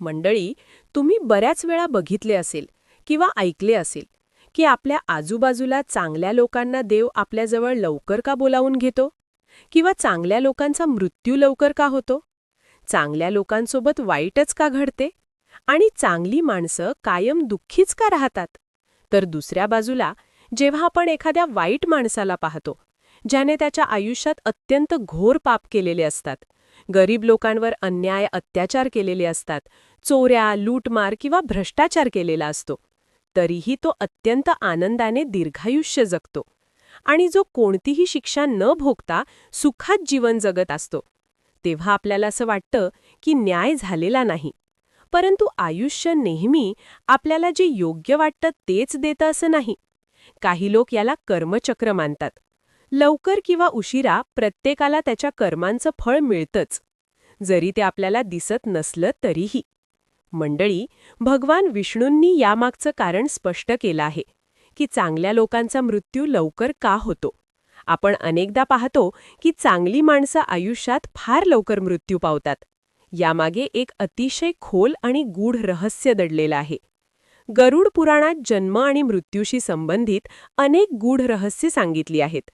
मंडळी तुम्ही बऱ्याच वेळा बघितले असेल किंवा ऐकले असेल की आपल्या आजूबाजूला चांगल्या लोकांना देव आपल्याजवळ लवकर का बोलावून घेतो? किंवा चांगल्या लोकांचा मृत्यू लवकर का होतो? चांगल्या लोकांसोबत वाईटच का घडते? आणि चांगली माणसं कायम दुःखीच का राहतात? तर दुसऱ्या बाजूला जेव्हा आपण एखाद्या वाईट माणसाला पाहतो ज्याने त्याच्या आयुष्यात अत्यंत घोर पाप केलेले असतात गरीब लोकांवर अन्याय अत्याचार केलेले असतात. चोऱ्या लूटमार किंवा भ्रष्टाचार केलेला असतो. तरीही तो अत्यंत आनंदाने दीर्घायुष्य जगतो. आणि जो कोणतीही शिक्षा न भोगता सुखात जीवन जगत असतो. तेव्हा आपल्याला असं वाटतं की न्याय झालेला नाही. परंतु आयुष्य नेहमी आपल्याला जे योग्य वाटतं तेच देतं असं नाही. काही लोक याला कर्मचक्र मानतात. लवकर किंवा उशिरा प्रत्येकाला त्याच्या कर्मांचं फळ मिळतंच. जरी ते आपल्याला दिसत नसलं तरीही. मंडळी भगवान विष्णूंनी यामागचं कारण स्पष्ट केलं आहे की चांगल्या लोकांचा मृत्यू लवकर का होतो? आपण अनेकदा पाहतो की चांगली माणसं आयुष्यात फार लवकर मृत्यू पावतात. यामागे एक अतिशय खोल आणि गूढ रहस्य दडलेलं आहे. गरुड पुराणात जन्म आणि मृत्यूशी संबंधित अनेक गूढ रहस्य सांगितली आहेत.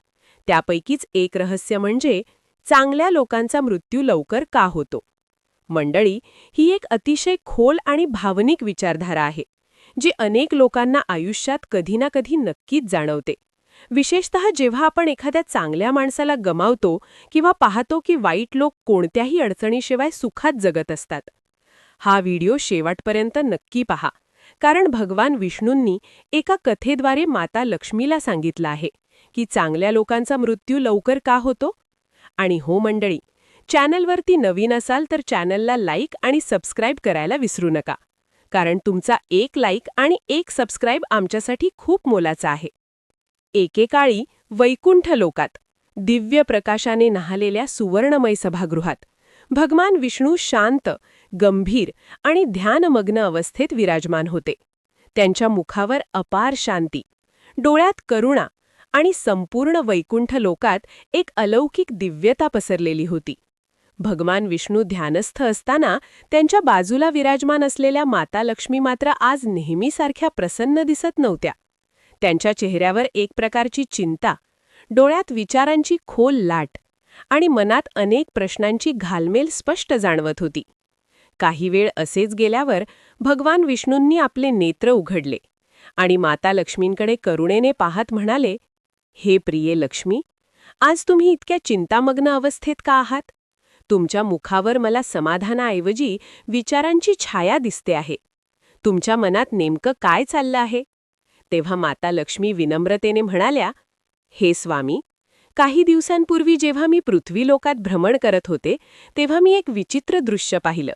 त्यापैकीच एक रहस्य म्हणजे चांगल्या लोकांचा मृत्यू लवकर का होतो? मंडळी ही एक अतिशय खोल आणि भावनिक विचारधारा आहे जी अनेक लोकांना आयुष्यात कधी ना कधी नक्कीच जाणवते. विशेषतः जेव्हा आपण एखाद्या चांगल्या माणसाला गमावतो किंवा पाहतो की वाईट लोक कोणत्याही अडचणीशिवाय सुखात जगत असतात. हा व्हिडिओ शेवटपर्यंत नक्की पहा कारण भगवान विष्णूंनी एका कथेद्वारे माता लक्ष्मीला सांगितलं आहे. की चांगल्या लोकांचा मृत्यू लवकर का होतो? आणि हो मंडळी चॅनलवरती नवीन असाल तर चॅनलला लाईक आणि सबस्क्राईब करायला विसरू नका. कारण तुमचा एक लाईक आणि एक सबस्क्राईब आमच्यासाठी खूप मोलाचा आहे. एकेकाळी वैकुंठ लोकात दिव्य प्रकाशाने नहालेल्या सुवर्णमय सभागृहात भगवान विष्णू शांत गंभीर आणि ध्यानमग्न अवस्थेत विराजमान होते. त्यांच्या मुखावर अपार शांती डोळ्यात करुणा आणि संपूर्ण वैकुंठ लोकात एक अलौकिक दिव्यता पसरलेली होती. भगवान विष्णू ध्यानस्थ असताना त्यांच्या बाजूला विराजमान असलेल्या माता लक्ष्मी मात्र आज नेहमीसारख्या प्रसन्न दिसत नव्हत्या. त्यांच्या चेहऱ्यावर एक प्रकारची चिंता डोळ्यात विचारांची खोल लाट आणि मनात अनेक प्रश्नांची घालमेल स्पष्ट जाणवत होती. काही वेळ असेच गेल्यावर भगवान विष्णूंनी आपले नेत्र उघडले आणि माता लक्ष्मींकडे करुणेने पाहत म्हणाले हे प्रिये लक्ष्मी आज तुम्ही इतक्या चिंतामग्न अवस्थेत का आहात? तुमच्या मुखावर मला समाधानाऐवजी विचारांची छाया दिसते आहे. तुमच्या मनात नेमकं काय चाललं आहे? तेव्हा माता लक्ष्मी विनम्रतेने म्हणाल्या हे स्वामी काही दिवसांपूर्वी जेव्हा मी पृथ्वीलोकात भ्रमण करत होते तेव्हा मी एक विचित्र दृश्य पाहिलं.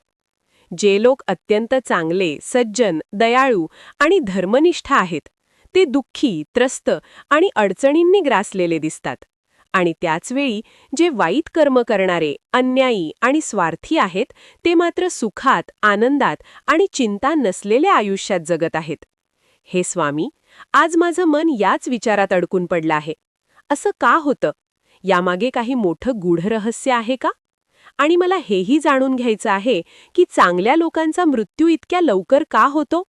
जे लोक अत्यंत चांगले सज्जन दयाळू आणि धर्मनिष्ठ आहेत. ते दुःखी त्रस्त आणि अडचणींनी ग्रासलेले दिसतात. आणि त्याचवेळी जे वाईट कर्म करणारे अन्यायी आणि स्वार्थी आहेत ते मात्र सुखात आनंदात आणि चिंता नसलेल्या आयुष्यात जगत आहेत. हे स्वामी आज माझं मन याच विचारात अडकून पडलं आहे. असं का होतं? यामागे काही मोठं गूढ रहस्य आहे का? आणि मला हेही जाणून घ्यायचं आहे की चांगल्या लोकांचा मृत्यू इतक्या लवकर का होतो?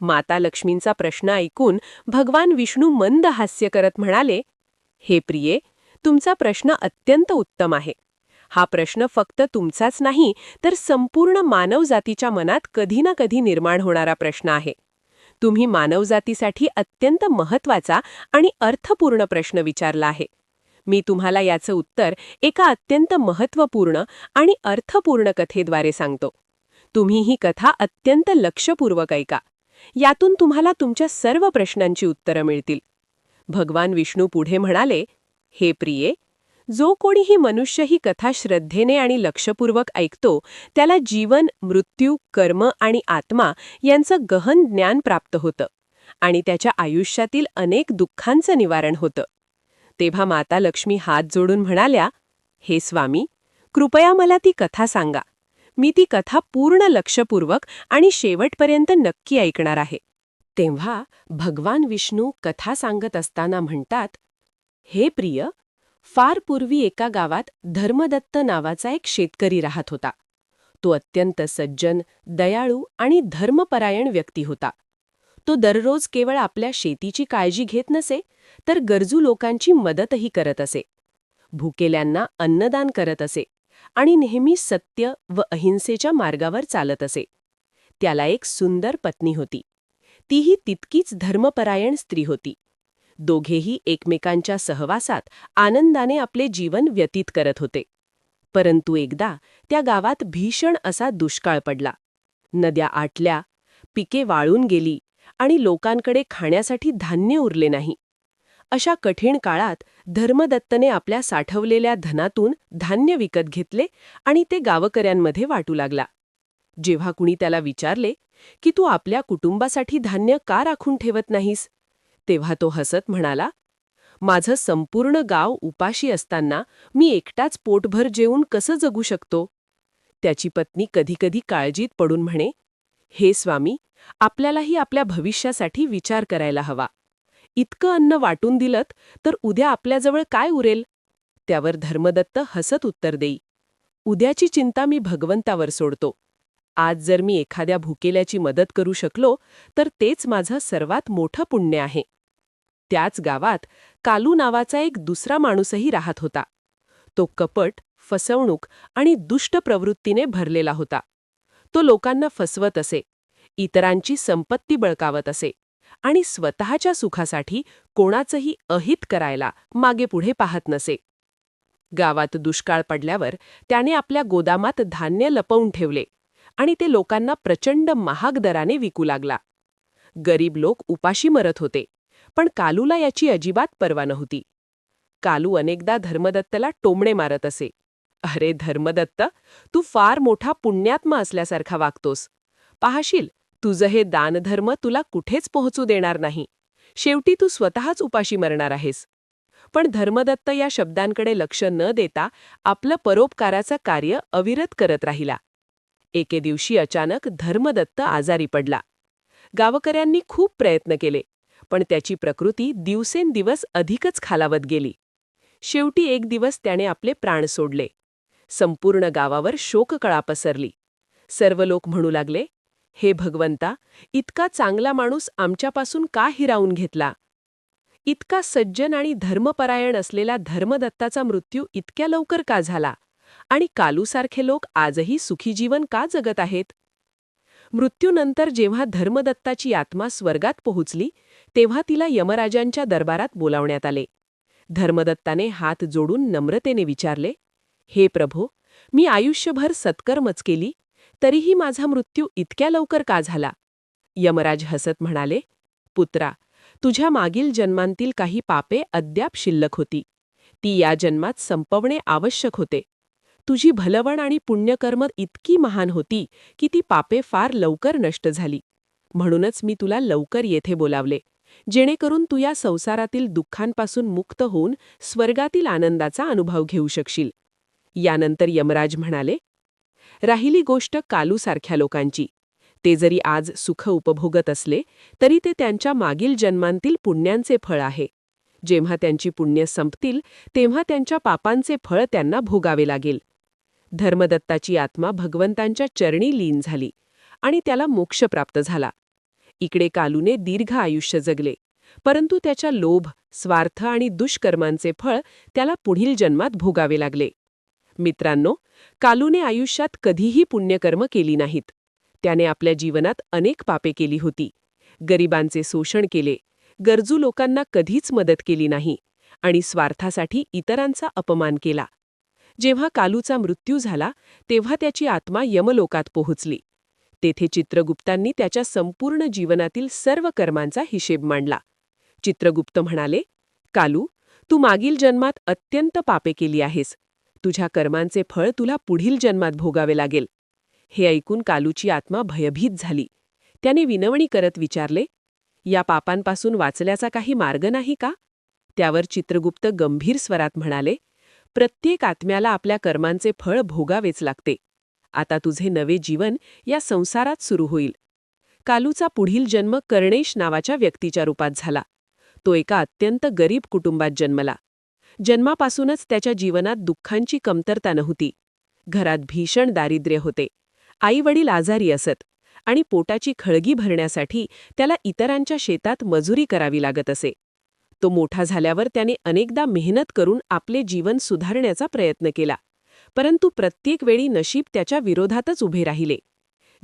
माता लक्ष्मींचा प्रश्न ऐकून भगवान विष्णू मंद हास्य करत म्हणाले हे प्रिये तुमचा प्रश्न अत्यंत उत्तम आहे. हा प्रश्न फक्त तुमचाच नाही तर संपूर्ण मानवजातीच्या मनात कधी ना कधी निर्माण होणारा प्रश्न आहे. तुम्ही मानवजातीसाठी अत्यंत महत्त्वाचा आणि अर्थपूर्ण प्रश्न विचारला आहे. मी तुम्हाला याचं उत्तर एका अत्यंत महत्त्वपूर्ण आणि अर्थपूर्ण कथेद्वारे सांगतो. तुम्ही ही कथा अत्यंत लक्षपूर्वक ऐका. यातून तुम्हाला तुमच्या सर्व प्रश्नांची उत्तरं मिळतील. भगवान विष्णू पुढे म्हणाले हे प्रिये जो कोणी ही मनुष्य ही कथा श्रद्धेने आणि लक्षपूर्वक ऐकतो त्याला जीवन मृत्यू कर्म आणि आत्मा यांचं गहन ज्ञान प्राप्त होतं आणि त्याच्या आयुष्यातील अनेक दुःखांचं निवारण होतं. तेव्हा माता लक्ष्मी हात जोडून म्हणाल्या हे स्वामी कृपया मला ती कथा सांगा. मी ती कथा पूर्ण लक्षपूर्वक आणि शेवटपर्यंत नक्की ऐकणार आहे. तेव्हा भगवान विष्णू कथा सांगत असताना म्हणतात हे प्रिय फार पूर्वी एका गावात धर्मदत्त नावाचा एक शेतकरी राहत होता. तो अत्यंत सज्जन दयाळू आणि धर्मपरायण व्यक्ती होता. तो दररोज केवळ आपल्या शेतीची काळजी घेत नसे तर गरजू लोकांची मदतही करत असे. भुकेल्यांना अन्नदान करत असे. आणि नेहमी सत्य व अहिंसेच्या मार्गावर चालत असे. त्याला एक सुंदर पत्नी होती. तीही तितकीच धर्मपरायण स्त्री होती. दोघेही एकमेकांच्या सहवासात आनंदाने आपले जीवन व्यतीत करत होते. परंतु एकदा त्या गावात भीषण असा दुष्काळ पडला. नद्या आटल्या पिके वाळून गेली आणि लोकांकडे खाण्यासाठी धान्य उरले नाही. अशा कठीण काळात धर्मदत्तने आपल्या साठवलेल्या धनातून धान्य विकत घेतले आणि ते गावकऱ्यांमध्ये वाटू लागला. जेव्हा कुणी त्याला विचारले की तू आपल्या कुटुंबासाठी धान्य का राखून ठेवत नाहीस? तेव्हा तो हसत म्हणाला माझं संपूर्ण गाव उपाशी असताना मी एकटाच पोटभर जेवून कसं जगू शकतो? त्याची पत्नी कधीकधी काळजीत पडून म्हणे हे स्वामी आपल्यालाही आपल्या भविष्यासाठी विचार करायला हवा. इतकं अन्न वाटून दिलत तर उद्या आपल्याजवळ काय उरेल? त्यावर धर्मदत्त हसत उत्तर देई. उद्याची चिंता मी भगवंतावर सोडतो. आज जर मी एखाद्या भुकेल्याची मदत करू शकलो तर तेच माझं सर्वात मोठं पुण्य आहे. त्याच गावात कालू नावाचा एक दुसरा माणूसही राहत होता. तो कपट फसवणूक आणि दुष्ट प्रवृत्तीने भरलेला होता. तो लोकांना फसवत असे इतरांची संपत्ती बळकावत असे. आणि स्वतःच्या सुखासाठी कोणाचंही अहित करायला मागे पुढे पाहत नसे. गावात दुष्काळ पडल्यावर त्याने आपल्या गोदामात धान्य लपवून ठेवले आणि ते लोकांना प्रचंड महाग दराने विकू लागला. गरीब लोक उपाशी मरत होते पण कालूला याची अजिबात पर्वा नव्हती. कालू अनेकदा धर्मदत्तला टोमणे मारत असे. अरे धर्मदत्त तू फार मोठा पुण्यात्मा असल्यासारखा वागतोस. पाहशील तुझं हे दानधर्म तुला कुठेच पोहोचू देणार नाही. शेवटी तू स्वतःच उपाशी मरणार आहेस. पण धर्मदत्त या शब्दांकडे लक्ष न देता आपलं परोपकाराचं कार्य अविरत करत राहिला. एके दिवशी अचानक धर्मदत्त आजारी पडला. गावकऱ्यांनी खूप प्रयत्न केले पण त्याची प्रकृती दिवसेंदिवस अधिकच खालावत गेली. शेवटी एक दिवस त्याने आपले प्राण सोडले. संपूर्ण गावावर शोककळा पसरली. सर्व लोक म्हणू लागले हे भगवंता इतका चांगला माणूस आमच्यापासून का हिरावून घेतला? इतका सज्जन आणि धर्मपरायण असलेला धर्मदत्ताचा मृत्यू इतक्या लवकर का झाला? आणि कालूसारखे लोक आजही सुखी जीवन का जगत आहेत? मृत्यूनंतर जेव्हा धर्मदत्ताची आत्मा स्वर्गात पोहोचली तेव्हा तिला यमराजांच्या दरबारात बोलावण्यात आले. धर्मदत्ताने हात जोडून नम्रतेने विचारले हे प्रभो मी आयुष्यभर सत्कर्मच केली तरीही माझा मृत्यू इतक्या लवकर का झाला? यमराज हसत म्हणाले पुत्रा तुझ्या मागील जन्मांतील काही पापे अद्याप शिल्लक होती. ती या जन्मात संपवणे आवश्यक होते. तुझी भलवण आणि पुण्यकर्म इतकी महान होती की ती पापे फार लवकर नष्ट झाली. म्हणूनच मी तुला लवकर येथे बोलावले जेणेकरून तू या संसारातील दुःखांपासून मुक्त होऊन स्वर्गातील आनंदाचा अनुभव घेऊ शकशील. यानंतर यमराज म्हणाले राहिली गोष्ट कालूसारख्या लोकांची. ते जरी आज सुख उपभोगत असले तरी ते त्यांच्या मागील जन्मांतील पुण्यांचे फळ आहे. जेव्हा त्यांची पुण्य संपतील तेव्हा त्यांच्या पापांचे फळ त्यांना भोगावे लागेल. धर्मदत्ताची आत्मा भगवंतांच्या चरणी लीन झाली आणि त्याला मोक्ष प्राप्त झाला. इकडे कालूने दीर्घ आयुष्य जगले परंतु त्याच्या लोभ स्वार्थ आणि दुष्कर्मांचे फळ त्याला पुढील जन्मात भोगावे लागले. मित्रांनो कालूने आयुष्यात कधीही पुण्यकर्म केली नाहीत. त्याने आपल्या जीवनात अनेक पापे केली होती. गरिबांचे शोषण केले. गरजू लोकांना कधीच मदत केली नाही आणि स्वार्थासाठी इतरांचा अपमान केला. जेव्हा कालूचा मृत्यू झाला तेव्हा त्याची आत्मा यमलोकात पोहोचली. तेथे चित्रगुप्तांनी त्याच्या संपूर्ण जीवनातील सर्व कर्मांचा हिशेब मांडला. चित्रगुप्त म्हणाले कालू तू मागील जन्मात अत्यंत पापे केली आहेस. तुझ्या कर्मांचे फळ तुला पुढील जन्मात भोगावे लागेल. हे ऐकून कालूची आत्मा भयभीत झाली. त्याने विनवणी करत विचारले या पापांपासून वाचल्याचा काही मार्ग नाही का? त्यावर चित्रगुप्त गंभीर स्वरात म्हणाले प्रत्येक आत्म्याला आपल्या कर्मांचे फळ भोगावेच लागते. आता तुझे नवे जीवन या संसारात सुरू होईल. कालूचा पुढील जन्म कर्णेश नावाच्या व्यक्तीच्या रूपात झाला. तो एका अत्यंत गरीब कुटुंबात जन्मला. जन्मापासूनच त्याच्या जीवनात दुःखांची कमतरता नव्हती. घरात भीषण दारिद्र्य होते. आई वडील आजारी असत आणि पोटाची खळगी भरण्यासाठी त्याला इतरांच्या शेतात मजुरी करावी लागत असे. तो मोठा झाल्यावर त्याने अनेकदा मेहनत करून आपले जीवन सुधारण्याचा प्रयत्न केला. परंतु प्रत्येक वेळी नशीब त्याच्या विरोधातच उभे राहिले.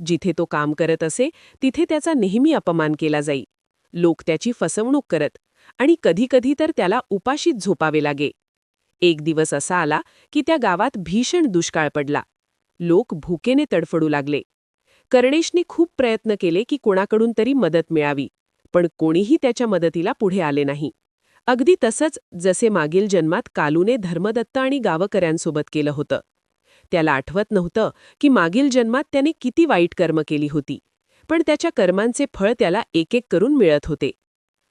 जिथे तो काम करत असे तिथे त्याचा नेहमी अपमान केला जाई. लोक त्याची फसवणूक करत आणि कधीकधी तर त्याला उपाशीत झोपावे लागे. एक दिवस असा आला की त्या गावात भीषण दुष्काळ पडला. लोक भुकेने तडफडू लागले. कर्णेशने खूप प्रयत्न केले की कोणाकडून तरी मदत मिळावी पण कोणीही त्याच्या मदतीला पुढे आले नाही. अगदी तसंच जसे मागील जन्मात कालूने धर्मदत्त आणि गावकऱ्यांसोबत केलं होतं. त्याला आठवत नव्हतं की मागील जन्मात त्याने किती वाईट कर्म केली होती पण त्याच्या कर्मांचे फळ त्याला एक एक करून मिळत होते.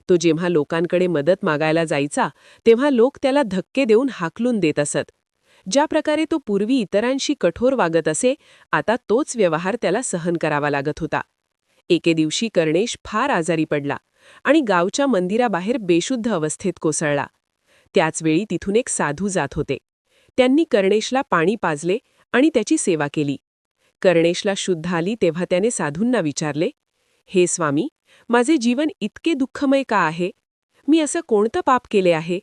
तो जेव्हा लोकांकडे मदत मागायला जायचा तेव्हा लोक त्याला धक्के देऊन हाकलून देत असत. ज्या प्रकारे तो पूर्वी इतरांशी कठोर वागत असे आता तोच व्यवहार त्याला सहन करावा लागत होता. एके दिवशी कर्णेश फार आजारी पडला आणि गावच्या मंदिराबाहेर बेशुद्ध अवस्थेत कोसळला. त्याचवेळी तिथून एक साधू जात होते. त्यांनी कर्णेशला पाणी पाजले आणि त्याची सेवा केली. कर्णेशला शुद्ध आली तेव्हा त्याने साधूंना विचारले हे स्वामी माझे जीवन इतके दुःखमय का आहे? मी असं कोणतं पाप केले आहे?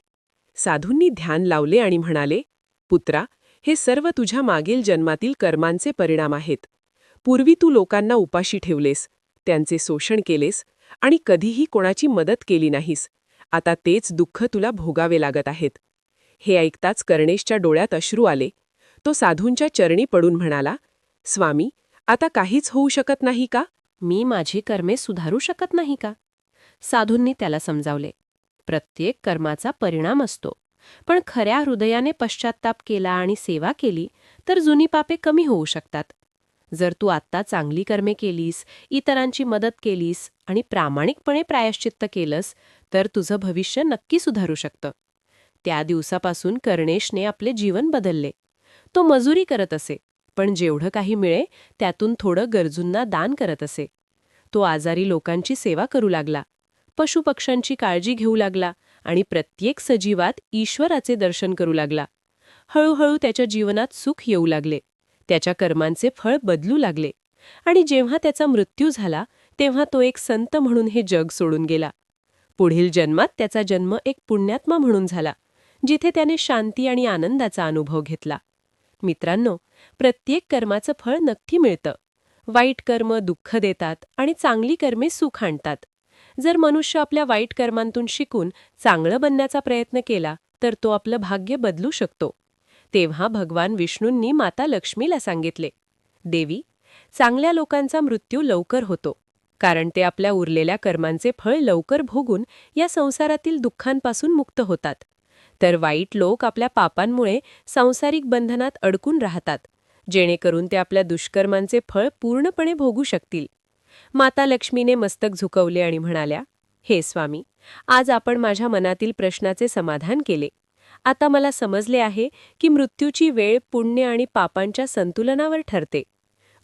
साधूंनी ध्यान लावले आणि म्हणाले पुत्रा हे सर्व तुझ्या मागील जन्मातील कर्मांचे परिणाम आहेत. पूर्वी तू लोकांना उपाशी ठेवलेस त्यांचे शोषण केलेस आणि कधीही कोणाची मदत केली नाहीस. आता तेच दुःख तुला भोगावे लागत आहेत. हे ऐकताच कर्णेशच्या डोळ्यात अश्रू आले. तो साधूंच्या चरणी पडून म्हणाला स्वामी आता काहीच होऊ शकत नाही का? मी माझी कर्मे सुधारू शकत नाही का? साधूंनी त्याला समजावले. प्रत्येक कर्माचा परिणाम असतो. पण खऱ्या हृदयाने पश्चात्ताप केला आणि सेवा केली तर जुनी पापे कमी होऊ शकतात. जर तू आत्ता चांगली कर्मे केलीस इतरांची मदत केलीस आणि प्रामाणिकपणे प्रायश्चित्त केलंस तर तुझं भविष्य नक्की सुधारू शकतं. त्या दिवसापासून कर्णेशने आपले जीवन बदलले. तो मजुरी करत असे. पण जेवढं काही मिळे त्यातून थोडं गरजूंना दान करत असे. तो आजारी लोकांची सेवा करू लागला. पशुपक्ष्यांची काळजी घेऊ लागला आणि प्रत्येक सजीवात ईश्वराचे दर्शन करू लागला. हळूहळू त्याच्या जीवनात सुख येऊ लागले. त्याच्या कर्मांचे फळ बदलू लागले. आणि जेव्हा त्याचा मृत्यू झाला तेव्हा तो एक संत म्हणून हे जग सोडून गेला. पुढील जन्मात त्याचा जन्म एक पुण्यात्मा म्हणून झाला जिथे त्याने शांती आणि आनंदाचा अनुभव घेतला. मित्रांनो प्रत्येक कर्माचं फळ नक्की मिळतं. वाईट कर्म दुःख देतात आणि चांगली कर्मे सुख आणतात. जर मनुष्य आपल्या वाईट कर्मांतून शिकून चांगलं बनण्याचा प्रयत्न केला तर तो आपलं भाग्य बदलू शकतो. तेव्हा भगवान विष्णूंनी माता लक्ष्मीला सांगितले देवी चांगल्या लोकांचा मृत्यू लवकर होतो कारण ते आपल्या उरलेल्या कर्मांचे फळ लवकर भोगून या संसारातील दुःखांपासून मुक्त होतात. तर वाईट लोक आपल्या पापांमुळे सांसारिक बंधनात अडकून राहतात जेणेकरून ते आपल्या दुष्कर्मांचे फळ पूर्णपणे भोगू शकतील. माता लक्ष्मीने मस्तक झुकवले आणि म्हणाल्या हे स्वामी आज आपण माझ्या मनातील प्रश्नाचे समाधान केले. आता मला समजले आहे की मृत्यूची वेळ पुण्य आणि पापांच्या संतुलनावर ठरते.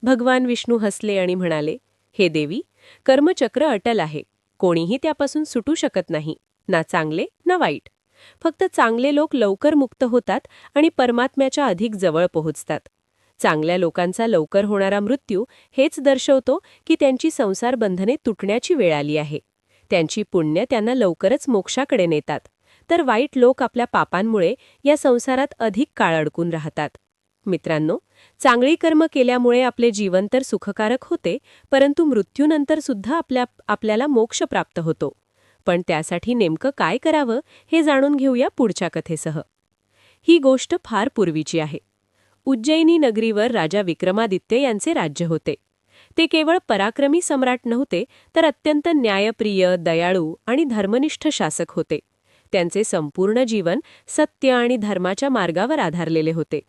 भगवान विष्णू हसले आणि म्हणाले हे देवी कर्मचक्र अटल आहे. कोणीही त्यापासून सुटू शकत नाही ना चांगले ना वाईट. फक्त चांगले लोक लवकर मुक्त होतात आणि परमात्म्याच्या अधिक जवळ पोहोचतात. चांगल्या लोकांचा लवकर होणारा मृत्यू हेच दर्शवतो की त्यांची संसार बंधने तुटण्याची वेळ आली आहे. त्यांची पुण्य त्यांना लवकरच मोक्षाकडे नेतात. तर वाईट लोक आपल्या पापांमुळे या संसारात अधिक काळ अडकून राहतात. मित्रांनो चांगली कर्म केल्यामुळे आपले जीवन तर सुखकारक होते परंतु मृत्यूनंतर सुद्धा आपल्या आपल्याला मोक्ष प्राप्त होतो. पण त्यासाठी नेमकं काय करावं हे जाणून घेऊया पुढच्या कथेसह. ही गोष्ट फार पूर्वीची आहे. उज्जैनी नगरीवर राजा विक्रमादित्य यांचे राज्य होते. ते केवळ पराक्रमी सम्राट नव्हते तर अत्यंत न्यायप्रिय दयाळू आणि धर्मनिष्ठ शासक होते. त्यांचे संपूर्ण जीवन सत्य आणि धर्माच्या मार्गावर आधारलेले होते.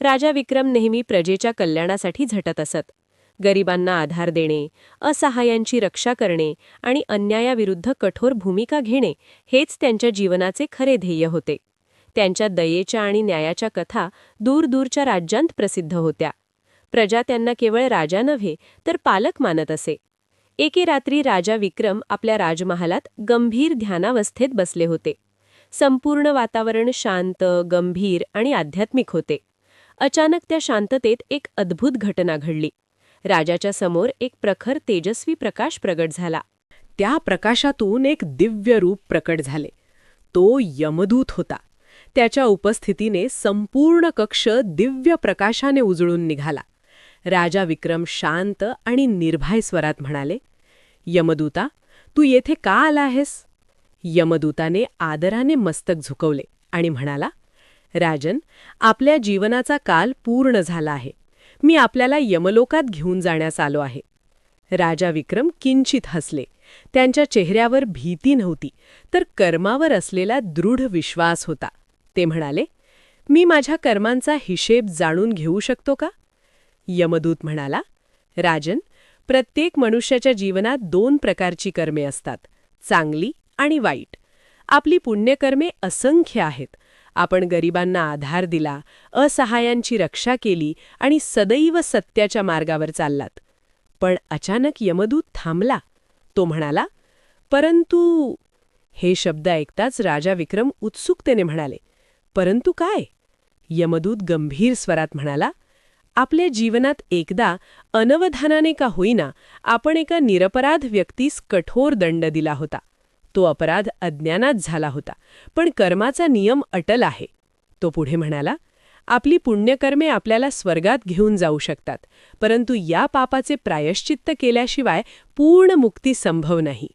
राजा विक्रम नेहमी प्रजेच्या कल्याणासाठी झटत असत. गरिबांना आधार देणे असहायांची रक्षा करणे आणि अन्यायाविरुद्ध कठोर भूमिका घेणे हेच त्यांच्या जीवनाचे खरे ध्येय होते. त्यांच्या दयेच्या आणि न्यायाच्या कथा दूरदूरच्या राज्यांत प्रसिद्ध होत्या. प्रजा त्यांना केवळ राजा नव्हे तर पालक मानत असे. एके रात्री राजा विक्रम आपल्या राजमहालात गंभीर ध्यानावस्थेत बसले होते. संपूर्ण वातावरण शांत गंभीर आणि आध्यात्मिक होते. अचानक त्या शांततेत एक अद्भुत घटना घडली. राजाच्या समोर एक प्रखर तेजस्वी प्रकाश प्रगट झाला. त्या प्रकाशातून एक दिव्य रूप प्रकट झाले. तो यमदूत होता. त्याच्या उपस्थितीने संपूर्ण कक्ष दिव्य प्रकाशाने उजळून निघाला. राजा विक्रम शांत आणि निर्भय स्वरात म्हणाले यमदूता तू येथे का आला आहेस? यमदूताने आदराने मस्तक झुकवले आणि म्हणाला राजन आपल्या जीवनाचा काल पूर्ण झाला आहे. मी आपल्याला यमलोकात घेऊन जाण्यास आलो आहे. राजा विक्रम किंचित हसले. त्यांच्या चेहऱ्यावर भीती नव्हती तर कर्मावर असलेला दृढ विश्वास होता. ते म्हणाले मी माझ्या कर्मांचा हिशेब जाणून घेऊ शकतो का? यमदूत म्हणाला राजन प्रत्येक मनुष्याच्या जीवनात दोन प्रकारची कर्मे असतात चांगली आणि वाईट. आपली पुण्यकर्मे असंख्य आहेत आपण गरिबांना आधार दिला असहायांची रक्षा केली आणि सदैव सत्याच्या मार्गावर चाललात. पण अचानक यमदूत थांबला. तो म्हणाला परंतु हे शब्द ऐकताच राजा विक्रम उत्सुकतेने म्हणाले परंतु काय? यमदूत गंभीर स्वरात म्हणाला आपल्या जीवनात एकदा अनवधानाने का होईना आपण एका निरपराध व्यक्तीस कठोर दंड दिला होता. तो अपराध अज्ञानात झाला होता पण कर्माचा नियम अटल आहे. तो पुढे म्हणाला आपली पुण्यकर्मे आपल्याला स्वर्गात घेऊन जाऊ शकतात परंतु या पापाचे प्रायश्चित्त केल्याशिवाय पूर्ण मुक्ती संभव नाही.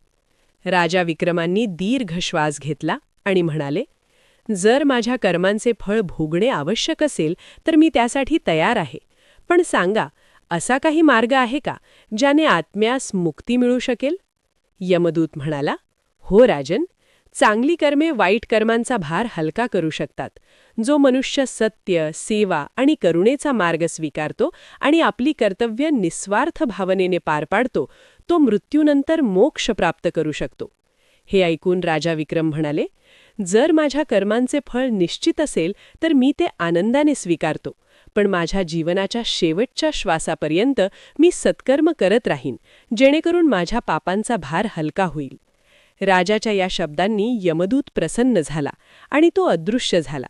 राजा विक्रमांनी दीर्घ श्वास घेतला आणि म्हणाले जर माझ्या कर्मांचे फळ भोगणे आवश्यक असेल तर मी त्यासाठी तयार आहे. पण सांगा असा काही मार्ग आहे का ज्याने आत्म्यास मुक्ती मिळू शकेल? यमदूत म्हणाला हो राजन. चांगली कर्मे वाईट कर्मांचा भार हलका करू शकतात. जो मनुष्य सत्य सेवा आणि करुणेचा मार्ग स्वीकारतो आणि आपली कर्तव्य निस्वार्थ भावनेने पार पाडतो तो मृत्यूनंतर मोक्ष प्राप्त करू शकतो. हे ऐकून राजा विक्रम म्हणाले जर माझ्या कर्मांचे फळ निश्चित असेल तर मी ते आनंदाने स्वीकारतो. पण माझ्या जीवनाच्या शेवटच्या श्वासापर्यंत मी सत्कर्म करत राहीन जेणेकरून माझ्या पापांचा भार हलका होईल. राजाच्या या शब्दांनी यमदूत प्रसन्न झाला आणि तो अदृश्य झाला.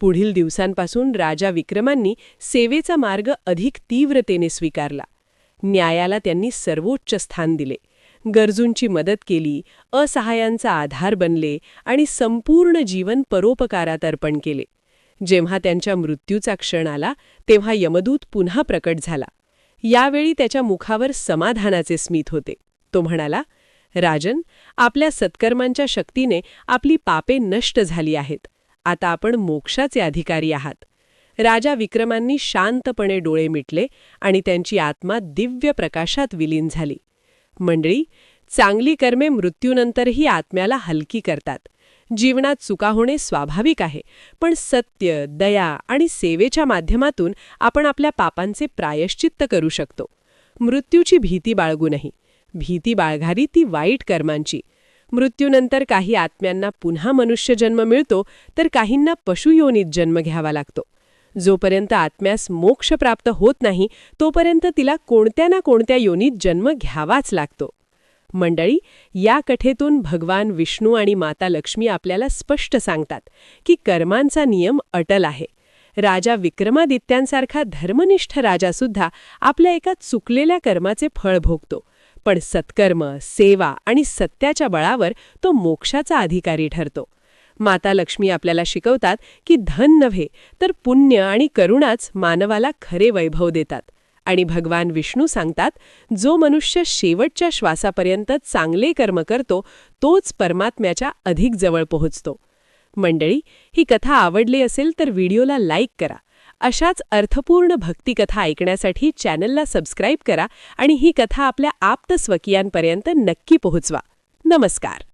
पुढील दिवसांपासून राजा विक्रमांनी सेवेचा मार्ग अधिक तीव्रतेने स्वीकारला. न्यायाला त्यांनी सर्वोच्च स्थान दिले. गरजूंची मदत केली असहायांचा आधार बनले आणि संपूर्ण जीवन परोपकारात अर्पण केले. जेव्हा त्यांच्या मृत्यूचा क्षण आला तेव्हा यमदूत पुन्हा प्रकट झाला. यावेळी त्याच्या मुखावर समाधानाचे स्मित होते. तो म्हणाला राजन आपल्या सत्कर्मांच्या शक्तीने आपली पापे नष्ट झाली आहेत. आता आपण मोक्षाचे अधिकारी आहात. राजा विक्रमांनी शांतपणे डोळे मिटले आणि त्यांची आत्मा दिव्य प्रकाशात विलीन झाली. मंडळी चांगली कर्मे मृत्यूनंतरही आत्म्याला हलकी करतात. जीवनात चुका होणे स्वाभाविक आहे पण सत्य दया आणि सेवेच्या माध्यमातून आपण आपल्या पापांचे प्रायश्चित्त करू शकतो. मृत्यूची भीती बाळगू नाही भीती बाळघारी ती वाईट कर्मांची. मृत्यूनंतर काही आत्म्यांना पुन्हा मनुष्यजन्म मिळतो तर काहींना पशुयोनीत जन्म घ्यावा लागतो. जोपर्यंत आत्म्यास मोक्ष प्राप्त होत नाही तोपर्यंत तिला कोणत्या ना कोणत्या योनीत जन्म घ्यावाच लागतो. मंडळी या कथेतून भगवान विष्णू आणि माता लक्ष्मी आपल्याला स्पष्ट सांगतात की कर्मांचा नियम अटल आहे. राजा विक्रमादित्यांसारखा धर्मनिष्ठ राजासुद्धा आपल्या एका चुकलेल्या कर्माचे फळ भोगतो. पण सत्कर्म सेवा आणि सत्याच्या बळावर तो मोक्षाचा अधिकारी ठरतो. माता लक्ष्मी आपल्याला शिकवतात की धन नव्हे तर पुण्य आणि करुणाच मानवाला खरे वैभव देतात. आणि भगवान विष्णू सांगतात जो मनुष्य शेवटच्या श्वासापर्यंत चांगले कर्म करतो तोच परमात्म्याच्या अधिक जवळ पोहोचतो. मंडळी ही कथा आवडली असेल तर व्हिडिओला लाईक करा. अशाच अर्थपूर्ण भक्तिकथा ऐकण्यासाठी चॅनलला सबस्क्राईब करा आणि ही कथा आपल्या आप्त स्वकीयांपर्यंत नक्की पोहोचवा. नमस्कार.